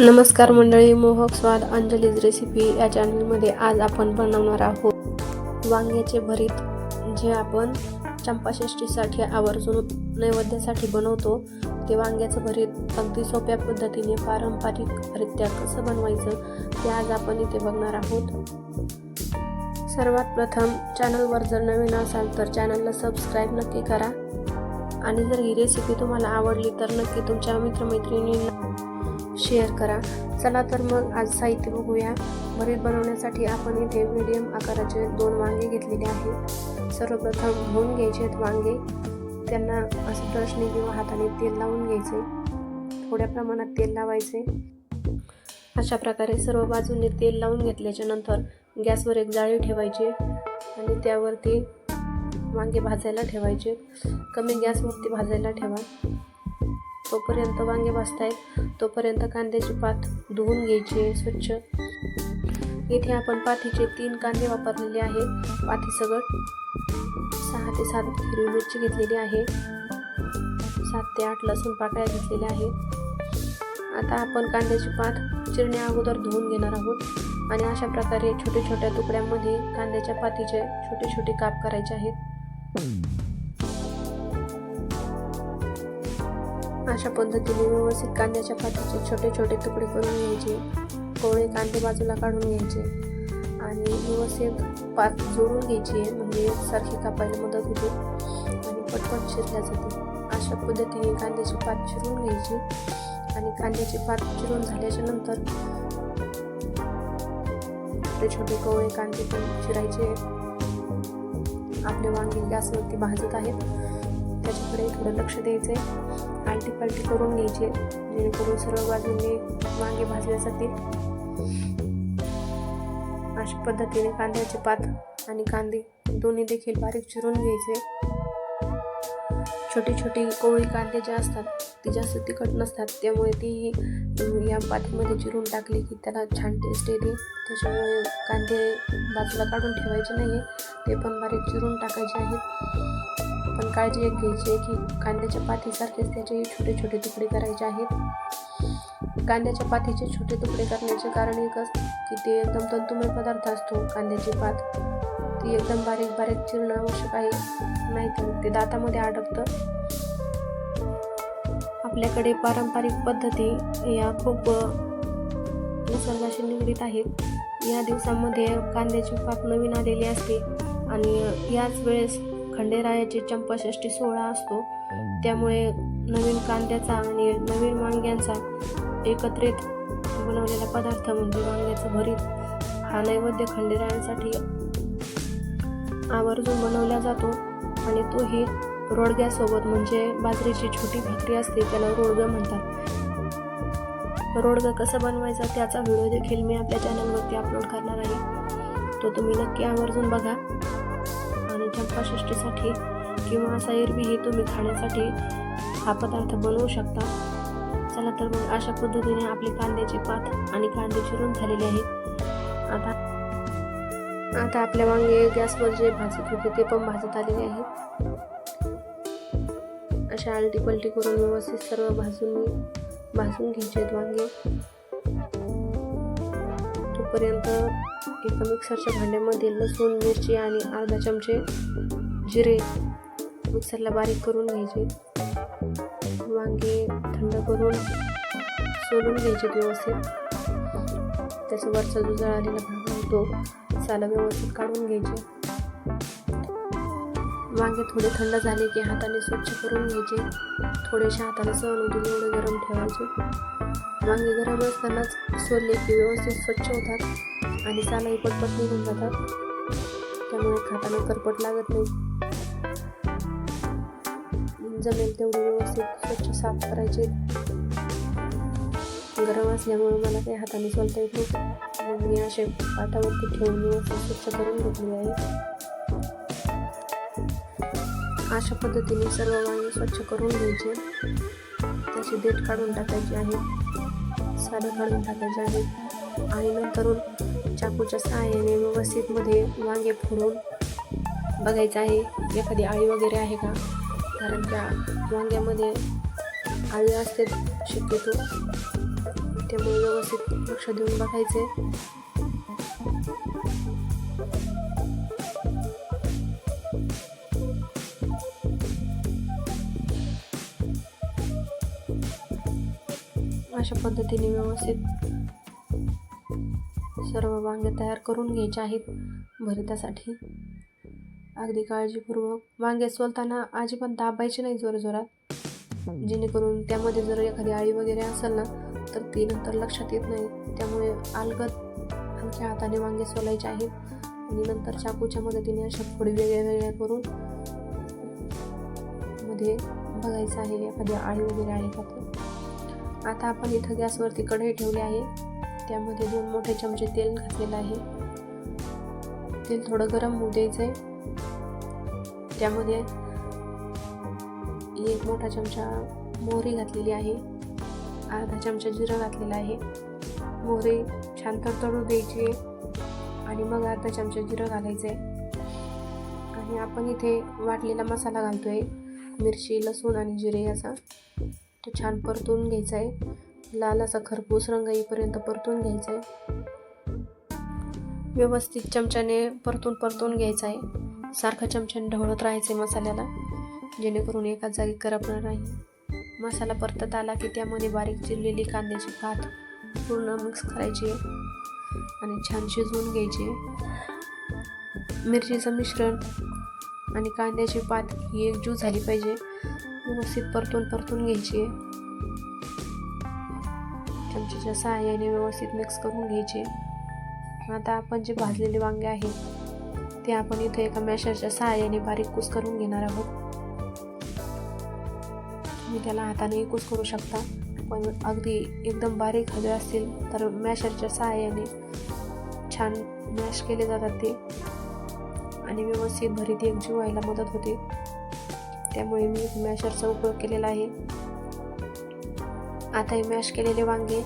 नमस्कार मंडळी मोहक स्वाद अंजलीज रेसिपी या चॅनलमध्ये आज आपण बनवणार आहोत वांग्याचे भरीत जे आपण चंपाषष्ठीसाठी आवर्जून नैवेद्यासाठी बनवतो. ते वांग्याचं भरीत अगदी सोप्या पद्धतीने पारंपरिकरित्या कसं बनवायचं ते आज आपण इथे बघणार आहोत. सर्वात प्रथम चॅनलवर जर नवीन असाल तर चॅनलला सबस्क्राईब नक्की करा. आणि जर ही रेसिपी तुम्हाला आवडली तर नक्की तुमच्या मित्रमैत्रिणींना शेअर करा. चला तर मग आज साहित्य बघूया. भरीत बनवण्यासाठी आपण इथे मीडियम आकाराचे दोन वांगे घेतलेले आहेत. सर्वप्रथम धुवून घ्यायचे आहेत वांगे. त्यांना असं ब्रशने किंवा हाताने तेल लावून घ्यायचे. थोड्या प्रमाणात तेल लावायचे. अशा प्रकारे सर्व बाजूने तेल लावून घेतल्याच्या नंतर गॅसवर एक जाळी ठेवायची आणि त्यावरती वांगे भाजायला ठेवायचे. कमी गॅसवरती भाजायला ठेवा. तोपर्यंत वांगे भाजतायत तोपर्यंत कांद्याची पात धुवून घ्यायची स्वच्छ. इथे आपण पाथीचे तीन कांदे वापरलेले आहेत. पाथी सगट सहा ते सात हिरवी मिरची घेतलेली आहे. सात ते आठ लसूण पाकळ्या घेतलेल्या आहेत. आता आपण कांद्याची पात चिरण्या अगोदर धुवून घेणार आहोत आणि अशा प्रकारे छोट्या छोट्या तुकड्यांमध्ये कांद्याच्या पातीचे छोटे छोटे काप करायचे आहेत. अशा पद्धतीने व्यवस्थित कांद्याच्या पातीचे छोटे छोटे तुकडे करून घ्यायचे. कोवळे कांदे बाजूला काढून घ्यायचे. आणि व्यवस्थित पात जोडून घ्यायची म्हणजे सारखी कापायला मदत होते. आणि पटपट शिरल्या जाते. अशा पद्धतीने कांद्याची पात चिरून घ्यायची. आणि कांद्याची पात चिरून झाल्याच्यानंतर छोटे छोटे कोवळे कांदे पण चिरायचे. आपले वांगे गॅसवरती भाजत आहेत. त्याच्याकडे थोडं लक्ष द्यायचं आहे आलटी पालटी करून घ्यायची जेणेकरून सर्व बाजूने वांगे भाजले जातील अशा पद्धतीने कांद्याचे पात आणि कांदे दोन्ही देखील बारीक चिरून घ्यायचे. छोटी छोटी कोवळी कांदे जे असतात ती जास्त तिखट नसतात त्यामुळे तीही या पातीमध्ये चिरून टाकली की त्याला छान टेस्ट येते. त्याच्यामुळे कांदे बाजूला काढून ठेवायचे नाही ते पण बारीक चिरून टाकायचे आहेत. पण काळजी एक घ्यायची आहे की कांद्याच्या पातीसारखेच त्याचे छोटे छोटे तुकडे करायचे आहेत. कांद्याच्या पातीचे छोटे तुकडे करण्याचे कारण एकच की ते एकदम तंतुमय पदार्थ असतो. कांद्याची पात ती एकदम बारीक बारीक चिरणं आवश्यक आहे. नाही तर ते दातामध्ये अडकतं. आपल्याकडे पारंपरिक पद्धती या खूप निसर्गाशी निगडीत आहेत. या दिवसामध्ये कांद्याची पात नवीन आलेली असते आणि याच वेळेस खंडेरायाची चंपाषष्ठी सोहळा असतो. त्यामुळे नवीन कांद्याचा आणि नवीन वांग्यांचा एकत्रित बनवलेला पदार्थ म्हणजे वांग्याचं भरीत हा नैवेद्य खंडेरायांसाठी आवर्जून बनवला जातो आणि तोही रोडग्यासोबत. म्हणजे बाजरीची छोटी भाकरी असते त्याला रोडगं म्हणतात. रोडगं कसं बनवायचं त्याचा व्हिडिओ देखील मी आपल्या चॅनलवरती अपलोड करणार आहे. तो तुम्ही नक्की आवर्जून बघा. आणि चंपाषष्टीसाठी किंवा असा एरवीही तुम्ही खाण्यासाठी हा पदार्थ बनवू शकता. चला तर मग अशा पद्धतीने आपली कांद्याची पात आणि कांदे चिरून झालेले आहेत. आता आता आपल्या वांगे गॅसवर जे भाजत होते ते पण भाजत आलेले आहेत. अशा आलटी पलटी करून व्यवस्थित सर्व भाजून भाजून घ्यायचे आहेत वांगे. तोपर्यंत एका मिक्सरच्या भांड्यामध्ये लसूण मिरची आणि अर्धा चमचे जिरे मिक्सरला बारीक करून घ्यायचे. वांगे थंड करून सोलून घ्यायचे व्यवस्थित. त्याचा वरचा जो जळालेला भाग आहे तो साला व्यवस्थित काढून घ्यायचे. वांगे थोडे थंड झाले की हाताने स्वच्छ करून घ्यायचे. थोडेसे हाताने सहन होतील एवढे गरम ठेवायचे. वांगे गरम असतानाच सोलले की व्यवस्थित स्वच्छ होतात. आणि सालाही पटपट निघून जातात. त्यामुळे खाताना करपट लागत नाही. जमेल तेवढे व्यवस्थित स्वच्छ साफ करायचे. गरम असल्यामुळे मला ते हाताने सोलता येत नाही. मग मी असे पाटावरती ठेवून व्यवस्थित स्वच्छ करून घेतली आहे. अशा पद्धतीने सर्व वांगे स्वच्छ करून घ्यायचे. त्याची देठ काढून टाकायची आहे. सालं काढून टाकायचे आहे. आणि नंतर चाकूच्या सहाय्याने व्यवस्थितमध्ये वांगे फोडून बघायचं आहे. एखादी आळी वगैरे आहे का? कारण त्या वांग्यामध्ये आळी असते शक्यतो. त्यामुळे व्यवस्थित लक्ष देऊन बघायचे अशा पद्धतीने व्यवस्थित सर्व वांगे तयार करून घ्यायचे आहेत भरितासाठी. अगदी काळजीपूर्वक वांगे सोलताना अजिबात दाबायचे नाही जोरजोरात जेणेकरून त्यामध्ये जर एखादी आळी वगैरे असेल ना तर ती नंतर लक्षात येत नाही. त्यामुळे अलगद आमच्या हाताने वांगे सोलायचे आहेत आणि नंतर चाकूच्या मदतीने अशा थोडी वेगळ्या वेगळ्या करून मध्ये बघायचं आहे एखादी आळी वगैरे आहे का आता आपण इथं गॅसवरती कढई ठेवली आहे. त्यामध्ये दोन मोठे चमचे तेल घातलेलं आहे. तेल थोडं गरम होऊ द्यायचं आहे त्यामध्ये एक मोठा चमचा मोहरी घातलेली आहे. अर्धा चमचा जिरं घातलेला आहे. मोहरी छान तडतडू द्यायची आणि मग अर्धा चमचा जिरं घालायचं आहे आणि आपण इथे वाटलेला मसाला घालतो आहे मिरची लसूण आणि जिरे याचा तो छान परतून घ्यायचा आहे लाल असा खरपूस रंग येईपर्यंत परतून घ्यायचा आहे व्यवस्थित चमच्याने परतून परतून घ्यायचा आहे सारखं चमच्याने ढवळत राहायचं आहे मसाल्याला जेणेकरून एका जागी करपणार नाही. मसाला परतत आला की त्यामध्ये बारीक चिरलेली कांद्याची भात पूर्ण मिक्स करायची आणि छान शिजवून घ्यायची. मिरचीचं मिश्रण आणि कांद्याची पात ही एकजूट झाली पाहिजे. व्यवस्थित परतून परतून घ्यायची. आहे चमच्याच्या सहाय्याने व्यवस्थित मिक्स करून घ्यायचे. आता आपण जे भाजलेले वांगे आहेत ते आपण इथे एका मॅशरच्या सहाय्याने बारीक कुस करून घेणार आहोत. तुम्ही त्याला हाताने कुस करू शकता पण अगदी एकदम बारीक हवे असतील तर मॅशरच्या सहाय्याने छान मॅश केले जातात ते. आणि व्यवस्थित भरीत एकजीव व्हायला मदत होते. त्यामुळे मी मॅशरचा उपयोग केलेला आहे. आता हे मॅश केलेले वांगे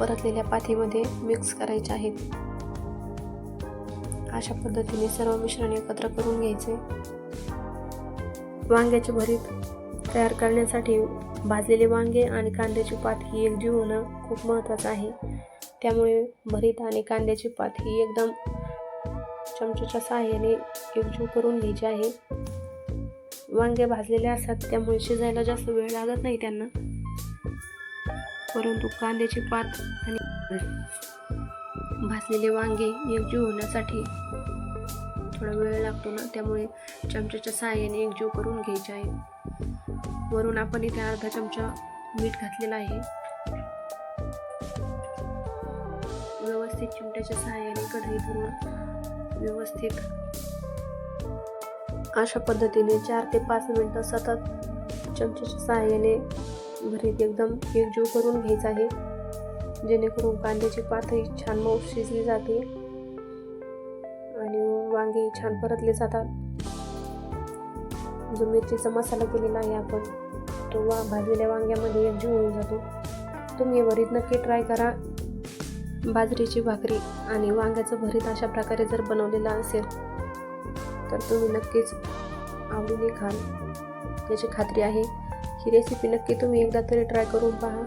परतलेल्या पाथीमध्ये मिक्स करायचे आहेत. अशा पद्धतीने सर्व मिश्रण एकत्र करून घ्यायचे. वांग्याचे भरीत तयार करण्यासाठी भाजलेले वांगे आणि कांद्याची पात ही एकजीव होणं खूप महत्त्वाचं आहे. त्यामुळे भरीत आणि कांद्याची पात ही एकदम चमच्याच्या सहाय्याने एकजीव करून घ्यायची आहे. वांगे भाजलेले असतात त्यामुळे शिजायला जास्त वेळ लागत नाही त्यांना. परंतु कांद्याची पात आणि भाजलेले वांगे एकजीव होण्यासाठी थोडा वेळ लागतो ना त्यामुळे चमच्याच्या सहाय्याने एकजीव करून घ्यायचे आहे. वरून आपण इथे अर्धा चमचा मीठ घातलेला आहे. व्यवस्थित चिमट्याच्या सहाय्याने कढई धरून व्यवस्थित अशा पद्धतीने चार ते पाच मिनटं सतत चमच्याच्या सहाय्याने भरीत एकदम एकजीव करून घ्यायचा आहे. जेणेकरून कांद्याची पातही छान मऊ शिजली जाते आणि वांगे छान परतले जातात. जो मिरचीचा मसाला केलेला आहे आपण तो वा भाजलेल्या वांग्यामध्ये एकजीव होऊन जातो. तुम्ही भरीत नक्की ट्राय करा. बाजरीची भाकरी आणि वांग्याचं भरीत अशा प्रकारे जर बनवलेलं असेल तर तुम्ही नक्कीच आवडीने खाल. याची खात्री आहे. ही रेसिपी नक्की तुम्ही एकदा तरी ट्राय करून पहा.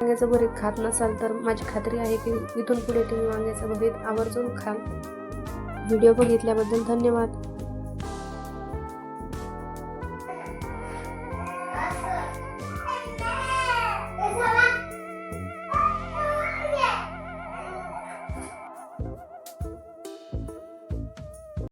वांग्याचं भरीत खात नसाल तर माझी खात्री आहे की इथून पुढे तुम्ही वांग्याचं भरीत आवर्जून खाल. व्हिडिओ बघितल्याबद्दल धन्यवाद.